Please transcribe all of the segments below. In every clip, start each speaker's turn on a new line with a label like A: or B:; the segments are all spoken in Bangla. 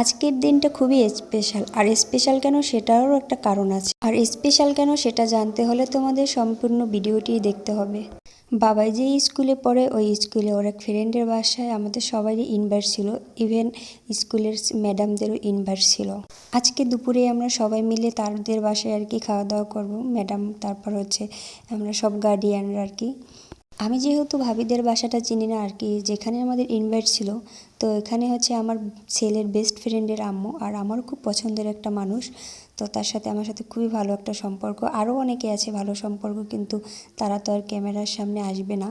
A: আজকের দিনটা খুবই স্পেশাল আর স্পেশাল কেন সেটারও একটা কারণ আছে। আর স্পেশাল কেন সেটা জানতে হলে তোমাদের সম্পূর্ণ ভিডিওটি দেখতে হবে। বাবাই যে স্কুলে পড়ে, ওই স্কুলে ওর এক ফ্রেন্ডের বাসায় আমাদের সবারই ইনভাইট ছিল ইভেন স্কুলের ম্যাডামদেরও ইনভাইট ছিল। আজকে দুপুরে আমরা সবাই মিলে তাদের বাসায় আর কি খাওয়া দাওয়া করব। ম্যাডাম তারপর হচ্ছে আমরা সব গার্ডিয়ানরা আর কি। আমি যেহেতু ভাবিদের বাসাটা চিনি না আর কি, যেখানে আমাদের ইনভাইট ছিল, তো এখানে হচ্ছে আমার ছেলের বেস্ট ফ্রেন্ডের আম্মু আর আমারও খুব পছন্দের একটা মানুষ, তো তার সাথে আমার সাথে খুবই ভালো একটা সম্পর্ক। আরও অনেকে আছে ভালো সম্পর্ক, কিন্তু তারা তো আর ক্যামেরার সামনে আসবে না।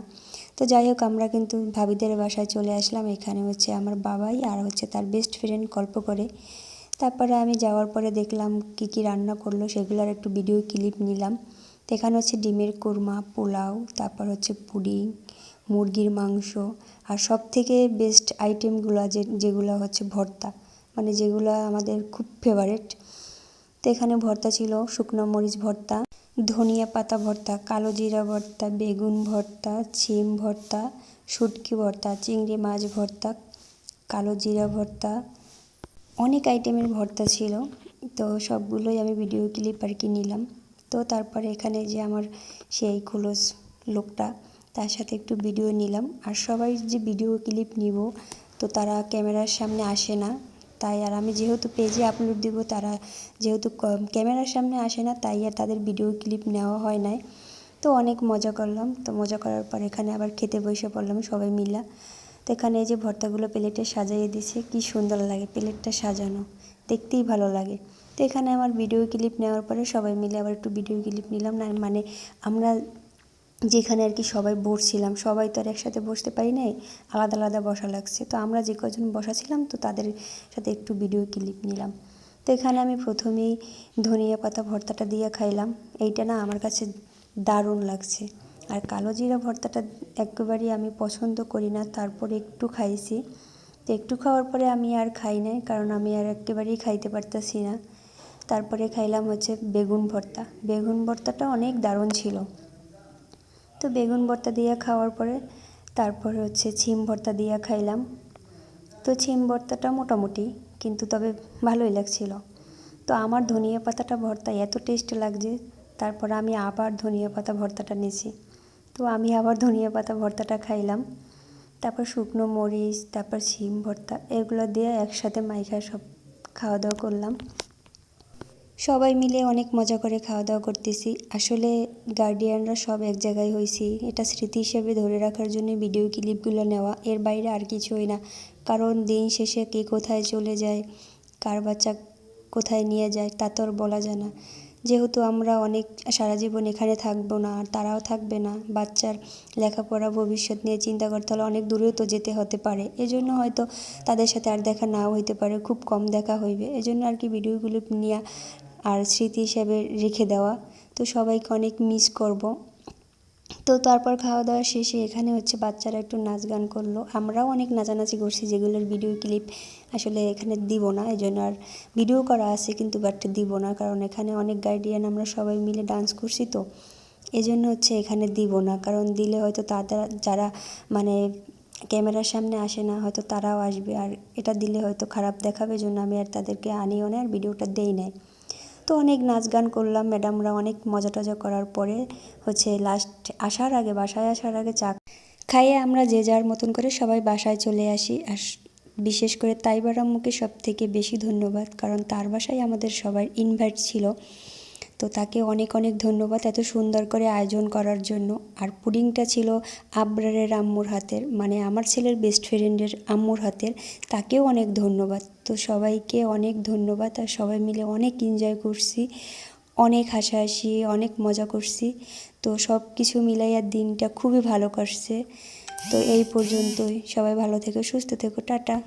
A: তো যাই হোক, আমরা কিন্তু ভাবিদের বাসায় চলে আসলাম। এখানে হচ্ছে আমার বাবাই আর হচ্ছে তার বেস্ট ফ্রেন্ড গল্প করে। তারপরে আমি যাওয়ার পরে দেখলাম কি কি রান্না করল, সেগুলোর একটু ভিডিও ক্লিপ নিলাম। তো এখানে হচ্ছে ডিমের কোরমা, পোলাও, তারপর হচ্ছে পুডিং, মুরগির মাংস আর সব থেকে বেস্ট আইটেমগুলো যে, যেগুলো হচ্ছে ভর্তা মানে যেগুলো আমাদের খুব ফেভারেট তো এখানে ভর্তা ছিল শুকনো মরিচ ভর্তা, ধনিয়া পাতা ভর্তা, কালো জিরা ভর্তা, বেগুন ভর্তা, ছিম ভর্তা, শুটকি ভর্তা, চিংড়ি মাছ ভর্তা, কালো জিরা ভর্তা। অনেক আইটেমের ভর্তা ছিল, তো সবগুলোই আমি ভিডিও ক্লিপ আর কি নিলাম। তো তারপরে এখানে যে আমার সেই খোলস লোকটা, তার সাথে একটু ভিডিও নিলাম। আর সবাই যে ভিডিও ক্লিপ নিব, তো তারা ক্যামেরার সামনে আসে না। তাই আর আমি যেহেতু পেজে আপলোড দিব, তারা যেহেতু ক্যামেরার সামনে আসে না, তাই আর তাদের ভিডিও ক্লিপ নেওয়া হয় নাই। তো অনেক মজা করলাম। তো মজা করার পর এখানে আবার খেতে বসে পড়লাম সবাই মিলা। তো এখানে এই যে ভর্তাগুলো প্লেটে সাজাইয়ে দিছে কি সুন্দর লাগে প্লেটটা সাজানো। দেখতেই ভালো লাগে। তো এখানে আমার ভিডিও ক্লিপ নেওয়ার পরে সবাই মিলে আবার একটু ভিডিও ক্লিপ নিলাম। না মানে আমরা যেখানে আর কি সবাই বসছিলাম, সবাই তো আর একসাথে বসতে পারি নাই, আলাদা আলাদা বসা লাগছে। তো আমরা যে কজন বসা ছিলাম তো তাদের সাথে একটু ভিডিও ক্লিপ নিলাম। তো এখানে আমি প্রথমেই ধনিয়া পাতা ভর্তাটা দিয়ে খাইলাম। এইটা না আমার কাছে দারুণ লাগছে। আর কালো জিরা ভর্তাটা একেবারেই আমি পছন্দ করি না, তারপরে একটু খাইছি। তো একটু খাওয়ার পরে আমি আর খাই নাই, কারণ আমি আর একেবারেই খাইতে পারতেছি না। তারপরে খাইলাম হচ্ছে বেগুন ভর্তা। বেগুন ভর্তাটা অনেক দারুণ ছিল। তো বেগুন ভর্তা দিয়ে খাওয়ার পরে তারপরে হচ্ছে ছিম ভর্তা দিয়ে খাইলাম। তো ছিম ভর্তাটা মোটামুটি, কিন্তু তবে ভালোই লাগছিল। তো আমার ধনিয়া পাতাটা ভর্তা এত টেস্ট লাগছে, তারপর আমি আবার ধনিয়া পাতা ভর্তাটা নিয়েছি তো আমি আবার ধনিয়া পাতা ভর্তাটা খাইলাম। তারপর শুকনো মরিচ, তারপর শিম ভর্তা, এগুলো দিয়ে একসাথে মাইখা সব খাওয়া দাওয়া করলাম। সবাই মিলে অনেক মজা করে খাওয়া দাওয়া করতেছি। আসলে গার্ডিয়ানরা সব এক জায়গায় হয়েছি এটা স্মৃতি হিসেবে ধরে রাখার জন্য ভিডিও ক্লিপগুলো নেওয়া। এর বাইরে আর কিছুই না। কারণ দিন শেষে কে কোথায় চলে যায়, কার বাচ্চা কোথায় নিয়ে যায়, তা তো আর বলা যায় না। যেহেতু আমরা অনেক সারা জীবন এখানে থাকব না, আর তারাও থাকবে না, বাচ্চার লেখাপড়া ভবিষ্যৎ নিয়ে চিন্তা করতে হলে অনেক দূরেও তো যেতে হতে পারে। এজন্য হয়তো তাদের সাথে আর দেখা নাও হইতে পারে, খুব কম দেখা হইবে। এজন্য আর কি ভিডিওগুলো নিয়ে আর স্মৃতি হিসেবে রেখে দেওয়া। তো সবাইকে অনেক মিস করব। তো তারপর খাওয়া দাওয়া শেষে এখানে হচ্ছে বাচ্চারা একটু নাচ গান করল। আমরাও অনেক নাচানাচি করছি, যেগুলোর ভিডিও ক্লিপ আসলে এখানে দিব না। এই জন্য আর ভিডিও করা আছে কিন্তু বাট দিব না। কারণ এখানে অনেক গার্ডিয়ান আমরা সবাই মিলে ডান্স করছি তো। এই জন্য হচ্ছে এখানে দিব না। কারণ দিলে হয়তো তাদের যারা মানে ক্যামেরার সামনে আসে না, হয়তো তারাও আসবে। আর এটা দিলে হয়তো খারাপ দেখাবে। জন্য আমি আর তাদেরকে আনিও না, আর ভিডিওটা দেই নাই। তো অনেক নাচ গান করলাম, ম্যাডামরা অনেক মজা টজা করার পরে হচ্ছে লাস্ট আসার আগে, বাসায় আসার আগে চা খাইয়ে আমরা যে যার মতন করে সবাই বাসায় চলে আসি। আর বিশেষ করে তাইবার আম্মুকে সব থেকে বেশি ধন্যবাদ, কারণ তার বাসায় আমাদের সবার ইনভাইট ছিল। তো তাকে অনেক অনেক ধন্যবাদ এত সুন্দর করে আয়োজন করার জন্য। আর পুডিংটা ছিল আবরারের আম্মুর হাতের মানে আমার ছেলের বেস্ট ফ্রেন্ডের আম্মুর হাতের, তাকেও অনেক ধন্যবাদ। তো সবাইকে অনেক ধন্যবাদ আর সবাই মিলে অনেক এনজয় করছি, অনেক হাসাহাসি, অনেক মজা করছি। তো সব কিছু মিলাইয়া দিনটা খুবই ভালো করছে তো এই পর্যন্তই। সবাই ভালো থেকো, সুস্থ থেকো, টাটা।